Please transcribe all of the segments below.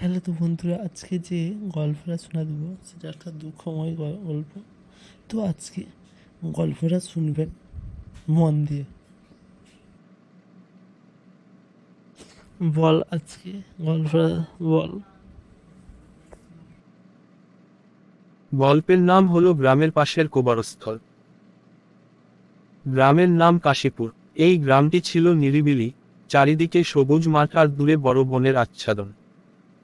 Hello তো বন্ধুরা, আজকে যে গল্পটা শোনা দেবো, সেটা একটা দুঃখময় গল্প। তো আজকে গল্পটা শুনবেন মন দিয়ে। বল আজকে গল্পটা, বল। গল্পের নাম হলো গ্রামের পাশের কোবরস্থল। গ্রামের নাম কাশীপুর। এই গ্রামটি ছিল নিরিবিলি, চারিদিকে সবুজ মাঠ আর দূরে বড় বনের আচ্ছাদন।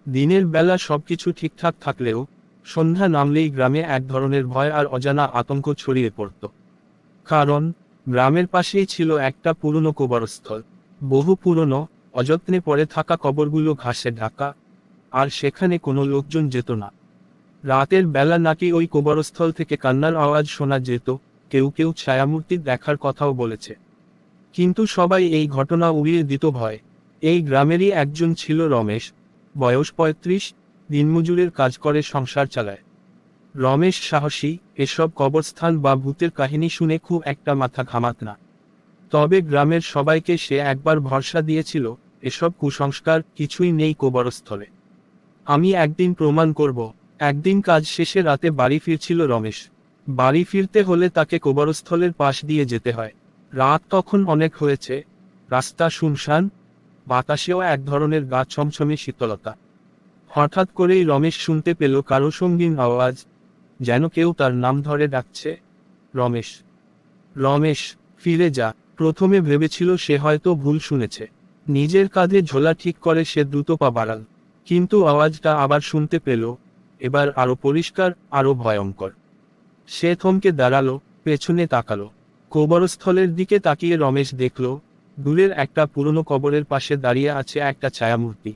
দিনের বেলা সবকিছু ঠিকঠাক থাকলেও, সন্ধ্যা নামলেই গ্রামে এক ধরনের ভয় আর অজানা আতঙ্ক ছড়িয়ে পড়ত। কারণ, গ্রামের পাশেই ছিল একটা পুরনো কবরস্থল। বহু পুরনো, অযত্নে পড়ে থাকা কবরগুলো ঘাসে ঢাকা, আর সেখানে কোনো লোকজন যেত না। রাতের বেলা নাকি ওই কবরস্থল থেকে কান্নার আওয়াজ শোনা যেত, কেউ কেউ ছায়ামূর্তি দেখার কথাও বলেছে। কিন্তু সবাই এই ঘটনা উড়িয়ে দিত ভয়। এই গ্রামেরই একজন ছিল রমেশ বয়স পঁয়ত্রিশ, দিনমজুরের কাজ করে, সংসার চালায়। রমেশ সাহসী, এসব কবরস্থান বা ভূতের কাহিনী শুনে খুব একটা মাথা ঘামাত না। তবে গ্রামের সবাইকে সে একবার ভরসা দিয়েছিল, এসব কুসংস্কার কিছুই নেই কবরস্থলে। আমি একদিন প্রমাণ করব, একদিন কাজ শেষে রাতে বাড়ি ফিরছিল রমেশ। বাড়ি ফিরতে হলে তাকে কবরস্থলের পাশ দিয়ে যেতে হয়। রাত তখন অনেক হয়েছে, রাস্তা শুনশান বাতাসেও এক ধরনের গা ছমছমে শীতলতা। হঠাৎ করেই রমেশ শুনতে পেল কারও সঙ্গীন আওয়াজ, যেন কেউ তার নাম ধরে ডাকছে। রমেশ। রমেশ, ফিরে যা। প্রথমে ভেবেছিল সে হয়তো ভুল শুনেছে। নিজের কাঁধে ঝোলা ঠিক করে সে দ্রুত পা বাড়াল। কিন্তু আওয়াজটা আবার শুনতে পেল, এবার আরও পরিষ্কার, আরও ভয়ঙ্কর। সে থমকে দাঁড়াল, পেছনে তাকালো। কবরস্থলের দিকে তাকিয়ে রমেশ দেখল দূরের একটা পুরনো কবরের পাশে দাঁড়িয়ে আছে একটা ছায়ামূর্তি।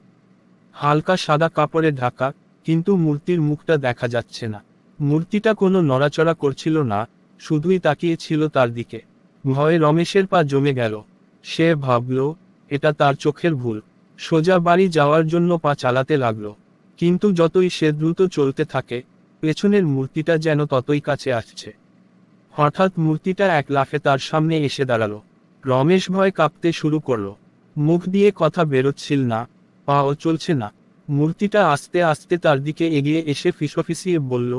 হালকা সাদা কাপড়ে ঢাকা, কিন্তু মূর্তির মুখটা দেখা যাচ্ছে না। মূর্তিটা কোনো নড়াচড়া করছিল না, শুধুই তাকিয়ে ছিল তার দিকে। ভয়ে রমেশের পা জমে গেল। সে ভাবল, এটা তার চোখের ভুল। সোজা বাড়ি যাওয়ার জন্য পা চালাতে লাগল। কিন্তু যতই সে দ্রুত চলতে থাকে, পেছনের মূর্তিটা যেন ততই কাছে আসছে। হঠাৎ মূর্তিটা এক লাফে তার সামনে এসে দাঁড়াল। রমেশ ভয় কাঁপতে শুরু করল। মুখ দিয়ে কথা বেরোচ্ছিল না, পাও চলছে না। মূর্তিটা আস্তে আস্তে তার দিকে এগিয়ে এসে ফিসফিসিয়ে বলল,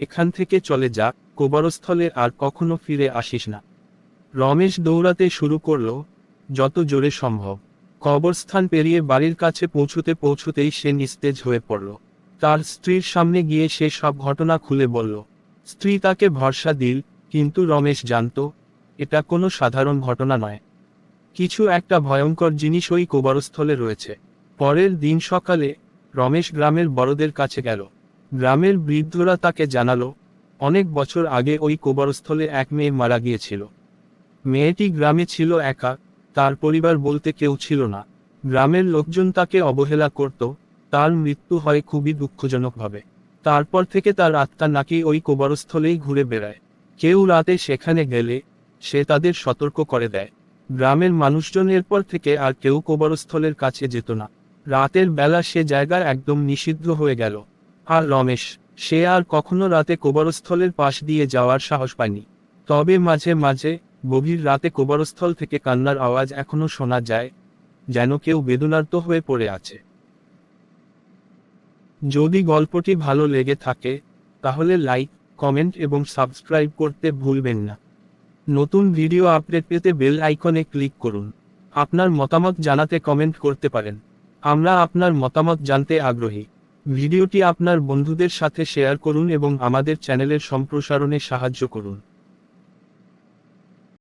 এখান থেকে চলে যা, কবরস্থলে আর কখনো ফিরে আসিস না। রমেশ দৌড়াতে শুরু করল, যত জোরে সম্ভব। কবরস্থান পেরিয়ে বাড়ির কাছে পৌঁছতে পৌঁছতেই সে নিস্তেজ হয়ে পড়ল। তার স্ত্রীর সামনে গিয়ে সে সব ঘটনা খুলে বলল, স্ত্রী তাকে ভরসা দিল, কিন্তু রমেশ জানত এটা কোনো সাধারণ ঘটনা নয়। কিছু একটা ভয়ঙ্কর জিনিস ওই কোবরস্থলে রয়েছে। পরের দিন সকালে রমেশ গ্রামের বড়দের কাছে গেল। গ্রামের বৃদ্ধরা তাকে জানালো, অনেক বছর আগে ওই কবরস্থলে এক মেয়ে মারা গিয়েছিল। মেয়েটি গ্রামে ছিল একা, তার পরিবার বলতে কেউ ছিল না। গ্রামের লোকজন তাকে অবহেলা করত, তার মৃত্যু হয় খুবই দুঃখজনকভাবে। তারপর থেকে তার আত্মা নাকি ওই কোবরস্থলেই ঘুরে বেড়ায়। কেউ রাতে সেখানে গেলে সে তাদের সতর্ক করে দেয়। গ্রামের মানুষজন এরপর থেকে আর কেউ কবরস্থলের কাছে যেত না। রাতের বেলা সে জায়গা একদম নিষিদ্ধ হয়ে গেল। আর রমেশ, সে আর কখনো রাতে কবরস্থলের পাশ দিয়ে যাওয়ার সাহস পায়নি। তবে মাঝে মাঝে, গভীর রাতে কবরস্থল থেকে কান্নার আওয়াজ এখনও শোনা যায়, যেন কেউ বেদনার্ত হয়ে পড়ে আছে। যদি গল্পটি ভালো লেগে থাকে, তাহলে লাইক, কমেন্ট এবং সাবস্ক্রাইব করতে ভুলবেন না। নতুন ভিডিও আপডেট পেতে বেল আইকনে ক্লিক করুন। আপনার মতামত জানাতে কমেন্ট করতে পারেন। আমরা আপনার মতামত জানতে আগ্রহী। ভিডিওটি আপনার বন্ধুদের সাথে শেয়ার করুন এবং আমাদের চ্যানেলের সম্প্রসারণে সাহায্য করুন।